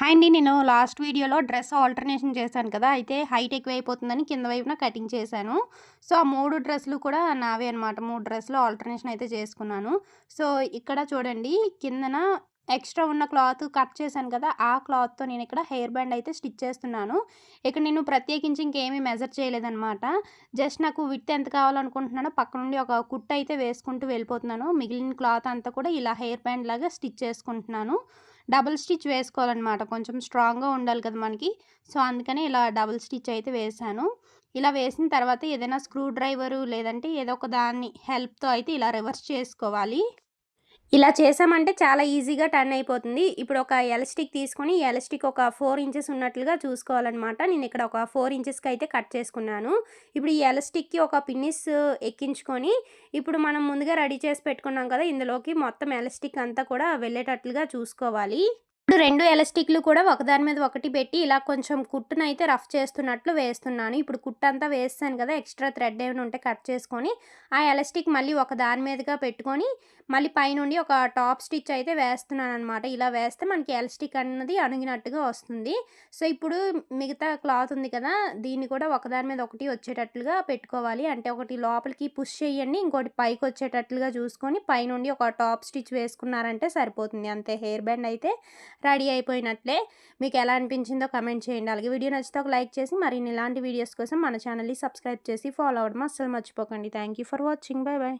Hi అండి నేను last వీడియోలో డ్రెస్ ఆల్టర్నేషన్ చేశాను కదా అయితే హైట్ ఎక్కువ అయిపోతుందని కింద వైపున కటింగ్ చేశాను. సో ఆ మూడు డ్రెస్సులు కూడా నావే అనమాట మూడు డ్రెస్సులు ఆల్టర్నేషన్ అయితే చేసుకున్నాను. సో ఇక్కడ చూడండి కిందన ఎక్స్ట్రా ఉన్న క్లాత్ కట్ చేశాను కదా ఆ క్లాత్తో నేను ఇక్కడ హెయిర్ బ్యాండ్ అయితే స్టిచ్ చేస్తున్నాను. ఇక్కడ నేను ప్రత్యేకించి ఇంకేమీ మెజర్ చేయలేదన్నమాట. జస్ట్ నాకు విత్ ఎంత కావాలనుకుంటున్నానో పక్క నుండి ఒక కుట్ అయితే వేసుకుంటూ వెళ్ళిపోతున్నాను. మిగిలిన క్లాత్ అంతా కూడా ఇలా హెయిర్ బ్యాండ్ లాగా స్టిచ్ చేసుకుంటున్నాను. డబుల్ స్టిచ్ వేసుకోవాలన్నమాట. కొంచెం స్ట్రాంగ్గా ఉండాలి కదా మనకి. సో అందుకని ఇలా డబుల్ స్టిచ్ అయితే వేసాను. ఇలా వేసిన తర్వాత ఏదైనా స్క్రూ డ్రైవరు లేదంటే ఏదో ఒక దాన్ని హెల్ప్తో అయితే ఇలా రివర్స్ చేసుకోవాలి. ఇలా చేసామంటే చాలా ఈజీగా టర్న్ అయిపోతుంది. ఇప్పుడు ఒక ఎలస్టిక్ తీసుకొని ఎలస్టిక్ ఒక ఫోర్ ఇంచెస్ ఉన్నట్లుగా చూసుకోవాలన్నమాట. నేను ఇక్కడ ఒక ఫోర్ ఇంచెస్కి అయితే కట్ చేసుకున్నాను. ఇప్పుడు ఈ ఎలస్టిక్కి ఒక పిన్నిస్ ఎక్కించుకొని ఇప్పుడు మనం ముందుగా రెడీ చేసి పెట్టుకున్నాం కదా ఇందులోకి మొత్తం ఎలస్టిక్ అంతా కూడా వెళ్ళేటట్లుగా చూసుకోవాలి. ఇప్పుడు రెండు ఎలాస్టిక్లు కూడా ఒకదాని మీద ఒకటి పెట్టి ఇలా కొంచెం కుట్టునైతే రఫ్ చేస్తున్నట్లు వేస్తున్నాను. ఇప్పుడు కుట్టు అంతా వేస్తాను కదా ఎక్స్ట్రా థ్రెడ్ ఏమైనా ఉంటే కట్ చేసుకొని ఆ ఎలాస్టిక్ మళ్ళీ ఒక దాని మీదగా పెట్టుకొని మళ్ళీ పైనుండి ఒక టాప్ స్టిచ్ అయితే వేస్తున్నాను అనమాట ఇలా వేస్తే మనకి ఎలాస్టిక్ అన్నది అణిగినట్టుగా వస్తుంది. సో ఇప్పుడు మిగతా క్లాత్ ఉంది కదా దీన్ని కూడా ఒకదాని మీద ఒకటి వచ్చేటట్లుగా పెట్టుకోవాలి. అంటే ఒకటి లోపలికి పుష్ చేయండి ఇంకోటి పైకి వచ్చేటట్లుగా చూసుకొని పైనుండి ఒక టాప్ స్టిచ్ వేసుకున్నారంటే సరిపోతుంది. అంతే హెయిర్ బ్యాండ్ అయితే రెడీ అయిపోయినట్లే మీకు ఎలా అనిపించిందో కమెంట్ చేయండి. అలాగే వీడియో నచ్చితే ఒక లైక్ చేసి మరిన్ని ఇలాంటి వీడియోస్ కోసం మన ఛానల్ని సబ్స్క్రైబ్ చేసి ఫాలో అవ్వడం అస్సలు మర్చిపోకండి. Thank for watching bye bye